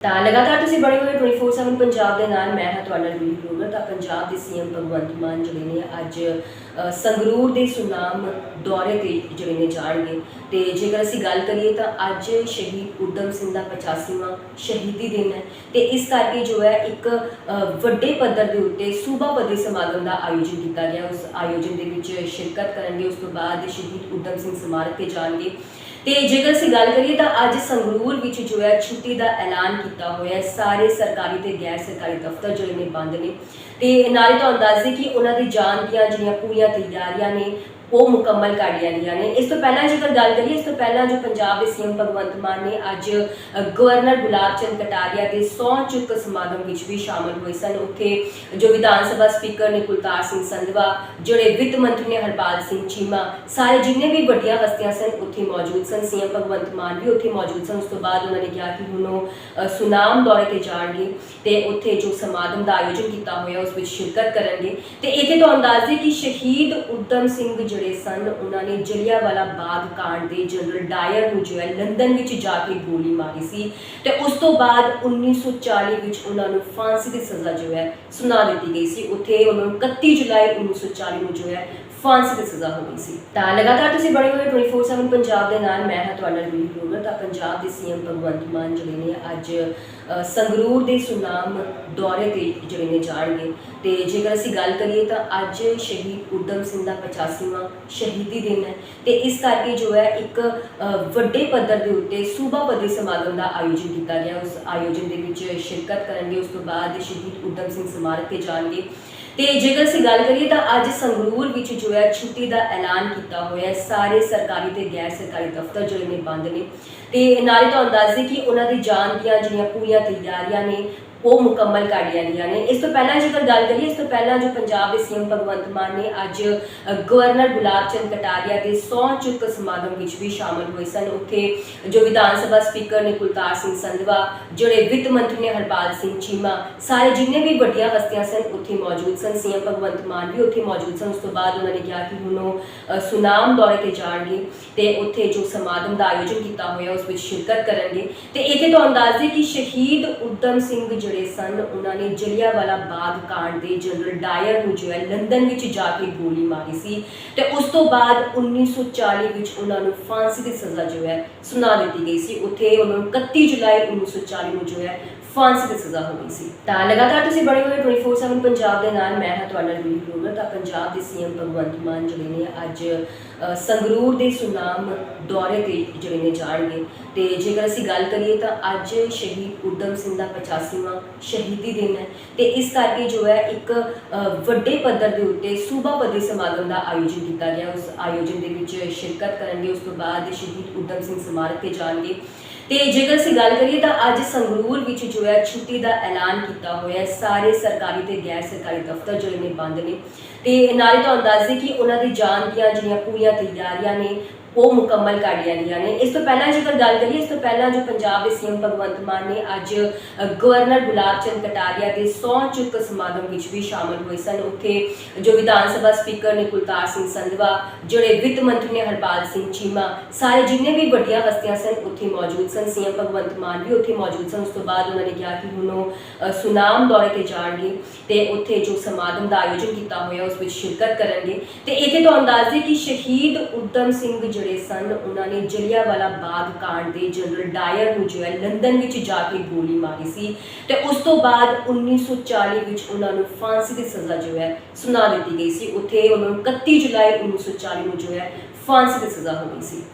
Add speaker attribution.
Speaker 1: ਤਾਂ ਲਗਾਤਾਰ ਤੁਸੀਂ ਬਣੇ ਹੋਏ 24/7 ਪੰਜਾਬ ਦੇ ਨਾਲ, ਮੈਂ ਹਾਂ ਤੁਹਾਡਾ ਰਵੀ ਗਰੋਵਰ, ਤਾਂ ਪੰਜਾਬ ਦੇ ਸੀਐਮ ਭਗਵੰਤ ਮਾਨ ਜਿਹੜੇ ਨੇ ਅੱਜ ਸੰਗਰੂਰ ਦੇ ਸੁਨਾਮ ਦੌਰੇ ਤੇ ਜਿਹੜੇ ਨੇ ਜਾਣਗੇ। ਤੇ ਜੇਕਰ ਅਸੀਂ ਗੱਲ ਕਰੀਏ ਤਾਂ ਅੱਜ ਸ਼ਹੀਦ ਉਦਮ ਸਿੰਘ ਦਾ 85ਵਾਂ ਸ਼ਹੀਦੀ ਦਿਨ ਹੈ। ਤੇ ਇਸ ਕਰਕੇ ਜੋ ਹੈ ਇੱਕ ਵੱਡੇ ਪੱਧਰ ਦੇ ਉੱਤੇ ਸੂਬਾ ਪੱਧਰੀ ਸਮਾਗਮ ਦਾ ਆਯੋਜਨ ਕੀਤਾ ਗਿਆ। ਉਸ ਆਯੋਜਨ ਦੇ ਵਿੱਚ ਸ਼ਿਰਕਤ ਕਰਨਗੇ, ਉਸ ਤੋਂ ਬਾਅਦ ਸ਼ਹੀਦ ਉਦਮ ਸਿੰਘ ਸਮਾਰਕ ਤੇ ਜਾਣਗੇ। ਤੇ ਜੇਕਰ ਅਸੀਂ ਗੱਲ ਕਰੀਏ ਤਾਂ ਅੱਜ ਸੰਗਰੂਰ ਵਿੱਚ ਜੋ ਹੈ ਛੁੱਟੀ ਦਾ ਐਲਾਨ ਕੀਤਾ ਹੋਇਆ ਹੈ। ਸਾਰੇ ਸਰਕਾਰੀ ਤੇ ਗੈਰ ਸਰਕਾਰੀ ਦਫ਼ਤਰ ਜਿਹੜੇ ਨੇ ਬੰਦ ਨੇ। ਤੇ ਨਾਲੇ ਤੁਹਾਨੂੰ ਦੱਸ ਦਈਏ ਕਿ ਉਹਨਾਂ ਦੀ ਜਾਣ ਦੀਆਂ ਜਿਹੜੀਆਂ ਪੂਰੀਆਂ ਤਿਆਰੀਆਂ ਨੇ। ਉਹ ਮੁਕੰਮਲ ਕਰ ਲਿਆ ਗਈਆਂ ਨੇ। ਇਸ ਤੋਂ ਪਹਿਲਾਂ ਜੇਕਰ ਗੱਲ ਕਰੀਏ, ਇਸ ਤੋਂ ਪਹਿਲਾਂ ਜੋ ਪੰਜਾਬ ਦੇ ਸੀਐਮ ਭਗਵੰਤ ਮਾਨ ਨੇ ਅੱਜ ਗਵਰਨਰ ਗੁਲਾਬ ਚੰਦ ਕਟਾਰੀਆ ਦੇ ਸਹੁੰ ਚੁੱਕ ਸਮਾਗਮ ਵਿੱਚ ਵੀ ਸ਼ਾਮਲ ਹੋਏ ਸਨ। ਉੱਥੇ ਜੋ ਵਿਧਾਨ ਸਭਾ ਸਪੀਕਰ ਨੇ ਕੁਲਤਾਰ ਸਿੰਘ ਸੰਧਵਾ, ਜਿਹੜੇ ਵਿੱਤ ਮੰਤਰੀ ਨੇ ਹਰਪਾਲ ਸਿੰਘ ਚੀਮਾ, ਸਾਰੇ ਜਿੰਨੇ ਵੀ ਵੱਡੀਆਂ ਹਸਤੀਆਂ ਸਨ, ਉੱਥੇ ਮੌਜੂਦ ਸਨ। ਸੀਐਮ ਭਗਵੰਤ ਮਾਨ ਵੀ ਉੱਥੇ ਮੌਜੂਦ ਸਨ। ਉਸ ਤੋਂ ਬਾਅਦ ਉਹਨਾਂ ਨੇ ਕਿਹਾ ਕਿ ਹੁਣ ਉਹ ਸੁਨਾਮ ਦੌਰੇ ਤੇ ਜਾਣਗੇ ਤੇ ਉੱਥੇ ਜੋ ਸਮਾਗਮ ਦਾ ਆਯੋਜਨ ਕੀਤਾ ਹੋਇਆ, ਉਸ ਵਿੱਚ ਸ਼ਿਰਕਤ ਕਰਨਗੇ। ਤੇ ਇੱਥੇ ਤੁਹਾਨੂੰ ਦੱਸ ਕਿ ਸ਼ਹੀਦ ਉਦਮ ਸਿੰਘ ਜਿਹੜੇ ਸਨ, ਉਹਨਾਂ ਨੇ ਜਲਿਆਂਵਾਲਾ ਬਾਗ ਕਾਂਡ ਦੇ ਜਨਰਲ ਡਾਇਰ ਨੂੰ ਜੋ ਹੈ ਲੰਡਨ ਵਿੱਚ ਜਾ ਕੇ ਗੋਲੀ ਮਾਰੀ ਸੀ ਤੇ ਉਸ ਤੋਂ ਬਾਅਦ 1940 ਵਿੱਚ ਉਹਨਾਂ ਨੂੰ ਫਾਂਸੀ ਦੀ ਸਜ਼ਾ ਜੋ ਹੈ ਸੁਣਾ ਦਿੱਤੀ ਗਈ ਸੀ। ਉੱਥੇ ਉਹਨਾਂ ਨੂੰ 31 ਜੁਲਾਈ 1940 ਨੂੰ ਜੋ ਹੈ ਫਾਂਸੀ ਦੀ ਸਜ਼ਾ ਹੋ ਗਈ ਸੀ। ਤਾਂ ਲਗਾਤਾਰ ਤੁਸੀਂ ਬਣੇ ਹੋਏ 24/7 ਪੰਜਾਬ ਦੇ ਨਾਲ, ਮੈਂ ਹਾਂ ਤੁਹਾਡਾ ਰਵੀ ਗਰੋਵਰ ਤਾਂ ਪੰਜਾਬ ਦੇ ਸੀਐਮ ਭਗਵੰਤ ਮਾਨ ਜਿਹੜੇ ਨੇ ਅੱਜ ਸੰਗਰੂਰ ਦੇ ਸੁਨਾਮ ਦੌਰੇ ਤੇ ਜਿਹੜੇ ਨੇ ਜਾਣਗੇ। ਤੇ ਜੇਕਰ ਅਸੀਂ ਗੱਲ ਕਰੀਏ ਤਾਂ ਅੱਜ ਸ਼ਹੀਦ ਉਦਮ ਸਿੰਘ ਦਾ 85ਵਾਂ ਸ਼ਹੀਦੀ ਦਿਨ ਹੈ। ਤੇ ਇਸ ਕਰਕੇ ਜੋ ਹੈ ਇੱਕ ਵੱਡੇ ਪੱਧਰ ਦੇ ਉੱਤੇ ਸੂਬਾ ਪੱਧਰੀ ਸਮਾਗਮ ਦਾ ਆਯੋਜਨ ਕੀਤਾ ਗਿਆ। ਉਸ ਆਯੋਜਨ ਦੇ ਵਿੱਚ ਸ਼ਿਰਕਤ ਕਰਨਗੇ। ਉਸ ਤੋਂ ਬਾਅਦ ਸ਼ਹੀਦ ਉਦਮ ਸਿੰਘ ਸਮਾਰਕ ਤੇ ਜਾਣਗੇ। ਤੇ ਜੇਕਰ ਅਸੀਂ ਗੱਲ ਕਰੀਏ ਤਾਂ ਅੱਜ ਸੰਗਰੂਰ ਵਿੱਚ ਜੋ ਹੈ ਛੁੱਟੀ ਦਾ ਐਲਾਨ ਕੀਤਾ ਹੋਇਆ ਹੈ। ਸਾਰੇ ਸਰਕਾਰੀ ਤੇ ਗੈਰ ਸਰਕਾਰੀ ਦਫ਼ਤਰ ਜਿਹੜੇ ਨੇ ਬੰਦ ਨੇ। ਤੇ ਨਾਲੇ ਤੁਹਾਨੂੰ ਦੱਸ ਦਈਏ ਕਿ ਉਹਨਾਂ ਦੀ ਜਾਣ ਦੀਆਂ ਜਿਹੜੀਆਂ ਪੂਰੀਆਂ ਤਿਆਰੀਆਂ ਨੇ ਉਹ ਮੁਕੰਮਲ ਕਰ ਲਿਆ ਗਈਆਂ ਨੇ। ਇਸ ਤੋਂ ਪਹਿਲਾਂ ਜੇਕਰ ਗੱਲ ਕਰੀਏ, ਇਸ ਤੋਂ ਪਹਿਲਾਂ ਜੋ ਪੰਜਾਬ ਦੇ ਸੀਐਮ ਭਗਵੰਤ ਮਾਨ ਨੇ ਅੱਜ ਗਵਰਨਰ ਗੁਲਾਬ ਚੰਦ ਕਟਾਰੀਆ ਦੇ ਸਹੁੰ ਚੁੱਕ ਸਮਾਗਮ ਵਿੱਚ ਵੀ ਸ਼ਾਮਲ ਹੋਏ ਸਨ। ਉੱਥੇ ਜੋ ਵਿਧਾਨ ਸਭਾ ਸਪੀਕਰ ਨੇ ਕੁਲਤਾਰ ਸਿੰਘ ਸੰਧਵਾ, ਜਿਹੜੇ ਵਿੱਤ ਮੰਤਰੀ ਨੇ ਹਰਪਾਲ ਸਿੰਘ ਚੀਮਾ, ਸਾਰੇ ਜਿੰਨੇ ਵੀ ਵੱਡੀਆਂ ਹਸਤੀਆਂ ਸਨ, ਉੱਥੇ ਮੌਜੂਦ ਸਨ। ਸੀਐਮ ਭਗਵੰਤ ਮਾਨ ਵੀ ਉੱਥੇ ਮੌਜੂਦ ਸਨ। ਉਸ ਤੋਂ ਬਾਅਦ ਉਹਨਾਂ ਨੇ ਕਿਹਾ ਕਿ ਹੁਣ ਉਹ ਸੁਨਾਮ ਦੌਰੇ ਤੇ ਜਾਣਗੇ ਤੇ ਉੱਥੇ ਜੋ ਸਮਾਗਮ ਦਾ ਆਯੋਜਨ ਕੀਤਾ ਹੋਇਆ, ਉਸ ਵਿੱਚ ਸ਼ਿਰਕਤ ਕਰਨਗੇ। ਤੇ ਇੱਥੇ ਤੁਹਾਨੂੰ ਦੱਸ ਕਿ ਸ਼ਹੀਦ ਉਦਮ ਸਿੰਘ ਜਿਹੜੇ ਸਨ, ਉਹਨਾਂ ਨੇ ਜਲਿਆਂਵਾਲਾ ਬਾਗ ਕਾਂਡ ਦੇ ਜਨਰਲ ਡਾਇਰ ਨੂੰ ਜੋ ਹੈ ਲੰਡਨ ਵਿੱਚ ਜਾ ਕੇ ਗੋਲੀ ਮਾਰੀ ਸੀ ਤੇ ਉਸ ਤੋਂ ਬਾਅਦ 1940 ਵਿੱਚ ਉਹਨਾਂ ਨੂੰ ਫਾਂਸੀ ਦੀ ਸਜ਼ਾ ਜੋ ਹੈ ਸੁਣਾ ਦਿੱਤੀ ਗਈ ਸੀ। ਉੱਥੇ ਉਹਨਾਂ ਨੂੰ 31 ਜੁਲਾਈ 1940 ਨੂੰ ਜੋ ਹੈ ਫਾਂਸੀ ਦੀ ਸਜ਼ਾ ਹੋ ਗਈ ਸੀ। ਤਾਂ ਲਗਾਤਾਰ ਤੁਸੀਂ ਬਣੇ ਹੋਏ 24/7 ਪੰਜਾਬ ਦੇ ਨਾਲ, ਮੈਂ ਹਾਂ ਤੁਹਾਡਾ ਰਵੀ ਗਰੋਵਰ ਤਾਂ ਪੰਜਾਬ ਦੇ ਸੀਐਮ ਭਗਵੰਤ ਮਾਨ ਜਿਹੜੇ ਨੇ ਅੱਜ ਸੰਗਰੂਰ ਦੇ ਸੁਨਾਮ ਦੌਰੇ ਤੇ ਜਿਹੜੇ ਨੇ ਜਾਣਗੇ। ਤੇ ਜੇਕਰ ਅਸੀਂ ਗੱਲ ਕਰੀਏ ਤਾਂ ਅੱਜ ਸ਼ਹੀਦ ਉਦਮ ਸਿੰਘ ਦਾ 85ਵਾਂ ਸ਼ਹੀਦੀ ਦਿਨ ਹੈ। ਤੇ ਇਸ ਕਰਕੇ ਜੋ ਹੈ ਇੱਕ ਵੱਡੇ ਪੱਧਰ ਦੇ ਉੱਤੇ ਸੂਬਾ ਪੱਧਰੀ ਸਮਾਗਮ ਦਾ ਆਯੋਜਨ ਕੀਤਾ ਗਿਆ। ਉਸ ਆਯੋਜਨ ਦੇ ਵਿੱਚ ਸ਼ਿਰਕਤ ਕਰਨਗੇ, ਉਸ ਤੋਂ ਬਾਅਦ ਸ਼ਹੀਦ ਉਦਮ ਸਿੰਘ ਸਮਾਰਕ ਤੇ ਜਾਣਗੇ। ਤੇ ਜੇਕਰ ਅਸੀਂ ਗੱਲ ਕਰੀਏ ਤਾਂ ਅੱਜ ਸੰਗਰੂਰ ਵਿੱਚ ਜੋ ਹੈ ਛੁੱਟੀ ਦਾ ਐਲਾਨ ਕੀਤਾ ਹੋਇਆ ਸਾਰੇ ਸਰਕਾਰੀ ਤੇ ਗੈਰ ਸਰਕਾਰੀ ਦਫ਼ਤਰ ਜਿਹੜੇ ਨੇ ਬੰਦ ਨੇ। ਤੇ ਨਾਲੇ ਤੁਹਾਨੂੰ ਦੱਸ ਦਈਏ ਕਿ ਉਹਨਾਂ ਦੀ ਜਾਣ ਦੀਆਂ ਜਿਹੜੀਆਂ ਪੂਰੀਆਂ ਤਿਆਰੀਆਂ ਨੇ ਉਹ ਮੁਕੰਮਲ ਕਰ ਲਿਆ ਗਈਆਂ ਨੇ। ਇਸ ਤੋਂ ਪਹਿਲਾਂ ਜੇਕਰ ਗੱਲ ਕਰੀਏ, ਇਸ ਤੋਂ ਪਹਿਲਾਂ ਜੋ ਪੰਜਾਬ ਦੇ ਸੀਐਮ ਭਗਵੰਤ ਮਾਨ ਨੇ ਅੱਜ ਗਵਰਨਰ ਗੁਲਾਬ ਚੰਦ ਕਟਾਰੀਆ ਦੇ ਸਹੁੰ ਚੁੱਕ ਸਮਾਗਮ ਵਿੱਚ ਵੀ ਸ਼ਾਮਲ ਹੋਏ ਸਨ। ਉੱਥੇ ਜੋ ਵਿਧਾਨ ਸਭਾ ਸਪੀਕਰ ਨੇ ਕੁਲਤਾਰ ਸਿੰਘ ਸੰਧਵਾ, ਜਿਹੜੇ ਵਿੱਤ ਮੰਤਰੀ ਨੇ ਹਰਪਾਲ ਸਿੰਘ ਚੀਮਾ, ਸਾਰੇ ਜਿੰਨੇ ਵੀ ਵੱਡੀਆਂ ਹਸਤੀਆਂ ਸਨ, ਉੱਥੇ ਮੌਜੂਦ ਸਨ। ਸੀਐਮ ਭਗਵੰਤ ਮਾਨ ਵੀ ਉੱਥੇ ਮੌਜੂਦ ਸਨ। ਉਸ ਤੋਂ ਬਾਅਦ ਉਹਨਾਂ ਨੇ ਕਿਹਾ ਕਿ ਹੁਣ ਉਹ ਸੁਨਾਮ ਦੌਰੇ ਤੇ ਜਾਣਗੇ ਤੇ ਉੱਥੇ ਜੋ ਸਮਾਗਮ ਦਾ ਆਯੋਜਨ ਕੀਤਾ ਹੋਇਆ, ਉਸ ਵਿੱਚ ਸ਼ਿਰਕਤ ਕਰਨਗੇ। ਤੇ ਇੱਥੇ ਤੁਹਾਨੂੰ ਦੱਸ ਕਿ ਸ਼ਹੀਦ ਉਦਮ ਸਿੰਘ ਜਿਹੜੇ ਸਨ, ਉਹਨਾਂ ਨੇ ਜਲਿਆਂਵਾਲਾ ਬਾਗ ਕਾਂਡ ਦੇ ਜਨਰਲ ਡਾਇਰ ਨੂੰ ਜੋ ਹੈ ਲੰਡਨ ਵਿੱਚ ਜਾ ਕੇ ਗੋਲੀ ਮਾਰੀ ਸੀ ਤੇ ਉਸ ਤੋਂ ਬਾਅਦ 1940 ਵਿੱਚ ਉਹਨਾਂ ਨੂੰ ਫਾਂਸੀ ਦੀ ਸਜ਼ਾ ਜੋ ਹੈ ਸੁਣਾ ਦਿੱਤੀ ਗਈ ਸੀ। ਉੱਥੇ ਉਹਨਾਂ ਨੂੰ 31 ਜੁਲਾਈ 1940 ਨੂੰ ਜੋ ਹੈ ਫਾਂਸੀ ਦੀ ਸਜ਼ਾ ਹੋ ਗਈ ਸੀ।